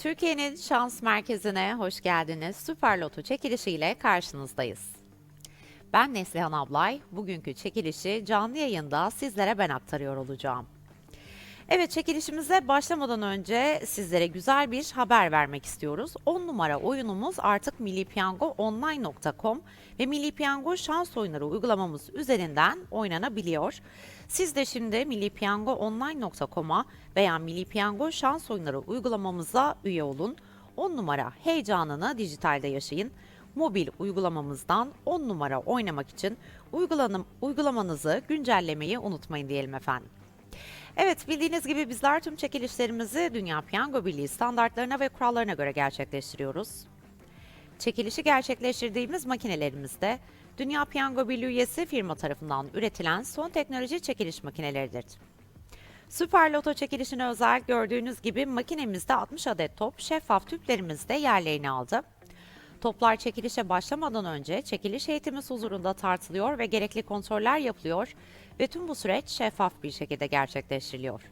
Türkiye'nin şans merkezine hoş geldiniz. Süper Loto çekilişiyle karşınızdayız. Ben Neslihan Ablay. Bugünkü çekilişi canlı yayında sizlere ben aktarıyor olacağım. Evet çekilişimize başlamadan önce sizlere güzel bir haber vermek istiyoruz. 10 numara oyunumuz artık millipiyangoonline.com ve Milli Piyango şans oyunları uygulamamız üzerinden oynanabiliyor. Siz de şimdi millipiyangoonline.com'a veya Milli Piyango şans oyunları uygulamamıza üye olun. 10 numara heyecanını dijitalde yaşayın. Mobil uygulamamızdan 10 numara oynamak için uygulamanızı güncellemeyi unutmayın diyelim efendim. Evet bildiğiniz gibi bizler tüm çekilişlerimizi Dünya Piyango Birliği standartlarına ve kurallarına göre gerçekleştiriyoruz. Çekilişi gerçekleştirdiğimiz makinelerimizde Dünya Piyango Birliği üyesi firma tarafından üretilen son teknoloji çekiliş makineleridir. Süper Loto çekilişine özel gördüğünüz gibi makinemizde 60 adet top şeffaf tüplerimizde yerlerini aldı. Toplar çekilişe başlamadan önce çekiliş heyetimiz huzurunda tartılıyor ve gerekli kontroller yapılıyor ve tüm bu süreç şeffaf bir şekilde gerçekleştiriliyor.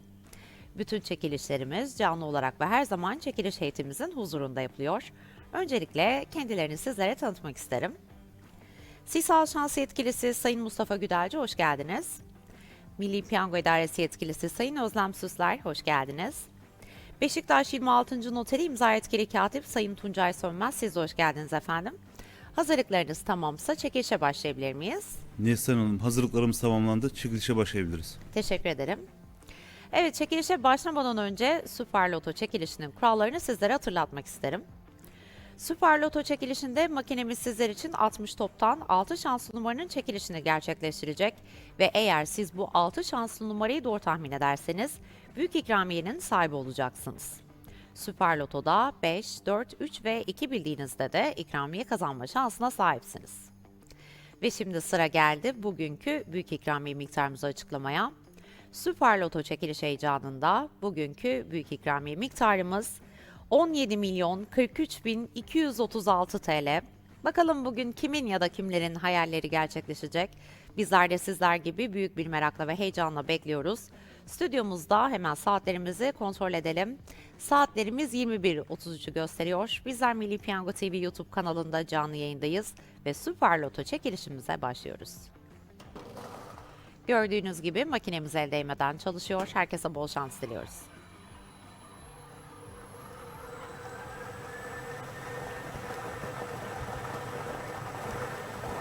Bütün çekilişlerimiz canlı olarak ve her zaman çekiliş heyetimizin huzurunda yapılıyor. Öncelikle kendilerini sizlere tanıtmak isterim. Sisal Şans Yetkilisi Sayın Mustafa Güdelci hoş geldiniz. Milli Piyango İdaresi Yetkilisi Sayın Özlem Süsler hoş geldiniz. Beşiktaş 26. Noteri imza yetkili katip Sayın Tuncay Sönmez siz hoş geldiniz efendim. Hazırlıklarınız tamamsa çekilişe başlayabilir miyiz? Neslihan Hanım hazırlıklarımız tamamlandı. Çekilişe başlayabiliriz. Teşekkür ederim. Evet çekilişe başlamadan önce Süper Loto çekilişinin kurallarını sizlere hatırlatmak isterim. Süper Loto çekilişinde makinemiz sizler için 60 toptan 6 şanslı numaranın çekilişini gerçekleştirecek ve eğer siz bu 6 şanslı numarayı doğru tahmin ederseniz büyük ikramiyenin sahibi olacaksınız. Süper Loto'da 5, 4, 3 ve 2 bildiğinizde de ikramiye kazanma şansına sahipsiniz. Ve şimdi sıra geldi bugünkü büyük ikramiye miktarımızı açıklamaya. Süper Loto çekiliş heyecanında bugünkü büyük ikramiye miktarımız 17 milyon 43 bin 236 TL. Bakalım bugün kimin ya da kimlerin hayalleri gerçekleşecek? Bizler de sizler gibi büyük bir merakla ve heyecanla bekliyoruz. Stüdyomuzda hemen saatlerimizi kontrol edelim. Saatlerimiz 21.33'ü gösteriyor. Bizler Milli Piyango TV YouTube kanalında canlı yayındayız ve Süper Loto çekilişimize başlıyoruz. Gördüğünüz gibi makinemiz el değmeden çalışıyor. Herkese bol şans diliyoruz.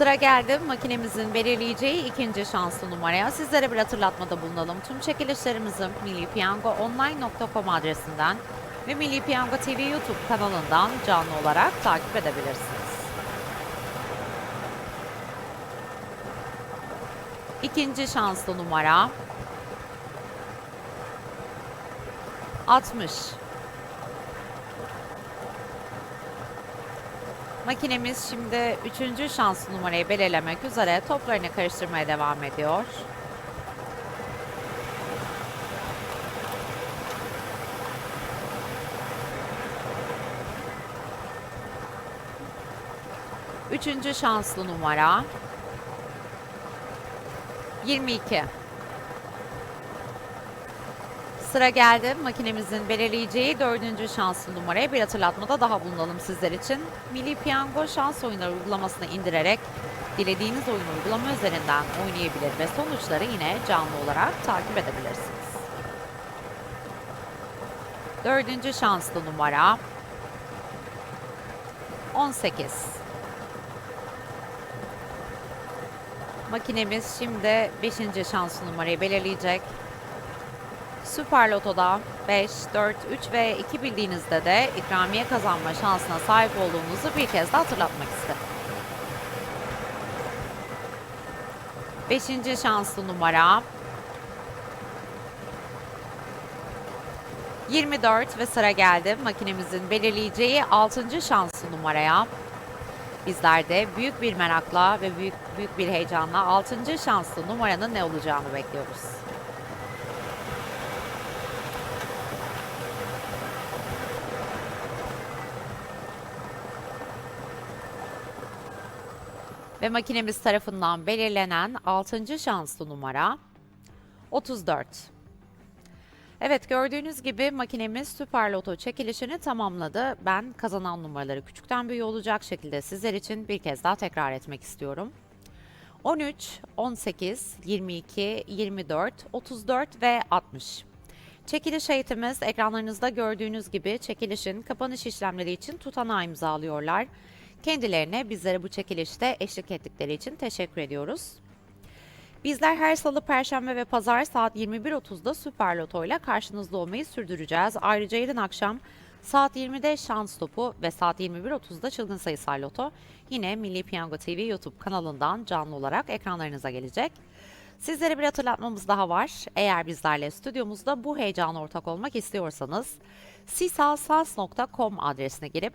Sıra geldi makinemizin belirleyeceği ikinci şanslı numaraya. Sizlere bir hatırlatmada bulunalım. Tüm çekilişlerimizi millipiyangoonline.com adresinden ve Milli Piyango TV YouTube kanalından canlı olarak takip edebilirsiniz. İkinci şanslı numara 60. Makinemiz şimdi üçüncü şanslı numarayı belirlemek üzere toplarını karıştırmaya devam ediyor. Üçüncü şanslı numara 22. Sıra geldi. Makinemizin belirleyeceği dördüncü şanslı numaraya bir hatırlatmada daha bulunalım sizler için. Milli Piyango şans oyunları uygulamasını indirerek dilediğiniz oyun uygulama üzerinden oynayabilir ve sonuçları yine canlı olarak takip edebilirsiniz. Dördüncü şanslı numara 18. Makinemiz şimdi 5. şanslı numarayı belirleyecek. Süper Loto'da 5, 4, 3 ve 2 bildiğinizde de ikramiye kazanma şansına sahip olduğunuzu bir kez daha hatırlatmak isterim. 5. şanslı numara 24 ve sıra geldi makinemizin belirleyeceği 6. şanslı numaraya. Bizler de büyük bir merakla ve büyük büyük bir heyecanla 6. şanslı numaranın ne olacağını bekliyoruz. Ve makinemiz tarafından belirlenen 6. şanslı numara 34. Evet gördüğünüz gibi makinemiz Süper Loto çekilişini tamamladı. Ben kazanan numaraları küçükten büyüğe olacak şekilde sizler için bir kez daha tekrar etmek istiyorum. 13, 18, 22, 24, 34 ve 60. Çekiliş heyetimiz ekranlarınızda gördüğünüz gibi çekilişin kapanış işlemleri için tutanağı imzalıyorlar. Kendilerine bizlere bu çekilişte eşlik ettikleri için teşekkür ediyoruz. Bizler her salı, perşembe ve pazar saat 21.30'da Süper Loto ile karşınızda olmayı sürdüreceğiz. Ayrıca yarın akşam saat 20'de Şans Topu ve saat 21.30'da Çılgın Sayısal Loto yine Milli Piyango TV YouTube kanalından canlı olarak ekranlarınıza gelecek. Sizlere bir hatırlatmamız daha var. Eğer bizlerle stüdyomuzda bu heyecana ortak olmak istiyorsanız sisalsans.com adresine girip